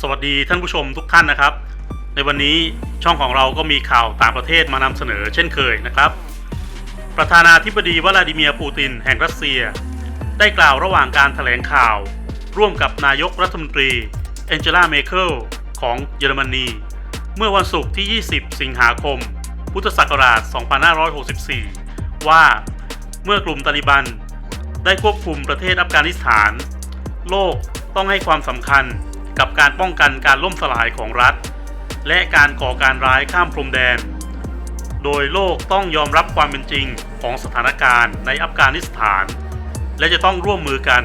สวัสดีท่านผู้ชมทุกท่านนะครับ ในวันนี้ช่องของเราก็มีข่าวต่างประเทศมานำเสนอเช่นเคยนะครับ ประธานาธิบดีวลาดิเมียร์ปูตินแห่งรัสเซีย ได้กล่าวระหว่างการถแถลงข่าว ร่วมกับนายกรัฐมนตรีแองเจลาเมเคิลของเยอรมนี เมื่อวันศุกร์ที่ 20 สิงหาคม พุทธศักราช 2564 ว่าเมื่อกลุ่มตาลิบัน ได้ควบคุมประเทศอัฟกานิสถาน โลกต้องให้ความสำคัญ กับการป้องกันการล่มสลายของรัฐ และการก่อการร้ายข้ามพรมแดน โดยโลกต้องยอมรับความเป็นจริงของสถานการณ์ในอัฟกานิสถาน และจะต้องร่วมมือกัน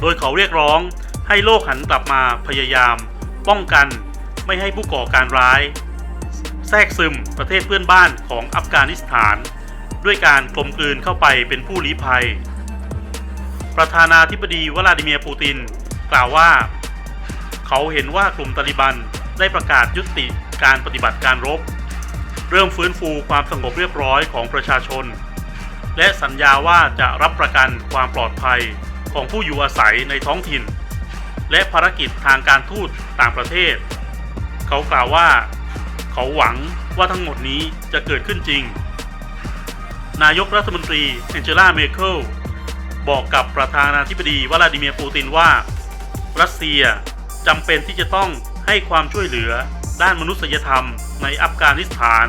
โดยเขาเรียกร้องให้โลกหันกลับมาพยายาม ป้องกันไม่ให้ผู้ก่อการร้าย แทรกซึมประเทศเพื่อนบ้านของอัฟกานิสถาน ด้วยการกลมกลืนเข้าไปเป็นผู้ลี้ภัย ประธานาธิบดีวลาดิเมียร์ปูติน กล่าวว่า เขาเห็นว่ากลุ่มตาลิบันได้ประกาศยุติการปฏิบัติการรบ เริ่มฟื้นฟูความสงบเรียบร้อยของประชาชน และสัญญาว่าจะรับประกันความปลอดภัยของผู้อยู่อาศัยในท้องถิ่น และภารกิจทางการทูตต่างประเทศ เขากล่าวว่า เขาหวังว่าทั้งหมดนี้จะเกิดขึ้นจริง นายกรัฐมนตรีแองเจล่าเมเคิลบอกกับประธานาธิบดีวลาดิเมียร์ปูตินว่า รัสเซีย จำเป็นที่จะต้องให้ความช่วยเหลือด้านมนุษยธรรมในอัฟกานิสถาน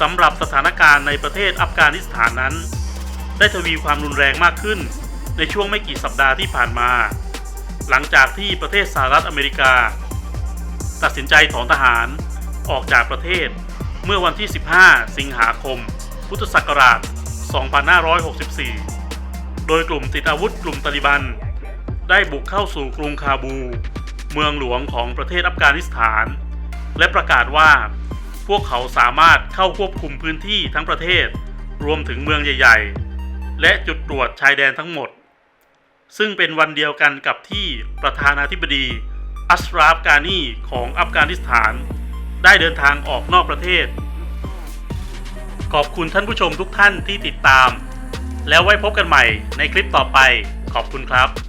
สำหรับสถานการณ์ในประเทศอัฟกานิสถานนั้น ได้ทวีความรุนแรงมากขึ้น ในช่วงไม่กี่สัปดาห์ที่ผ่านมา หลังจากที่ประเทศสหรัฐอเมริกา ตัดสินใจถอนทหารออกจากประเทศเมื่อวันที่ 15 สิงหาคม พุทธศักราช 2564 โดยกลุ่มติดอาวุธกลุ่มตาลิบัน ได้บุกเข้าสู่กรุงคาบู เมืองหลวงของประเทศอัฟกานิสถาน และประกาศว่า พวกเขาสามารถเข้าควบคุมพื้นที่ทั้งประเทศ รวมถึงเมืองใหญ่ ๆ และจุดตรวจชายแดนทั้งหมด ซึ่งเป็นวันเดียวกันกับที่ประธานาธิบดีอัชราฟกานีของอัฟกานิสถาน ได้เดินทางออกนอกประเทศ ขอบคุณท่านผู้ชมทุกท่านที่ติดตาม แล้วไว้พบกันใหม่ในคลิปต่อไป ขอบคุณครับ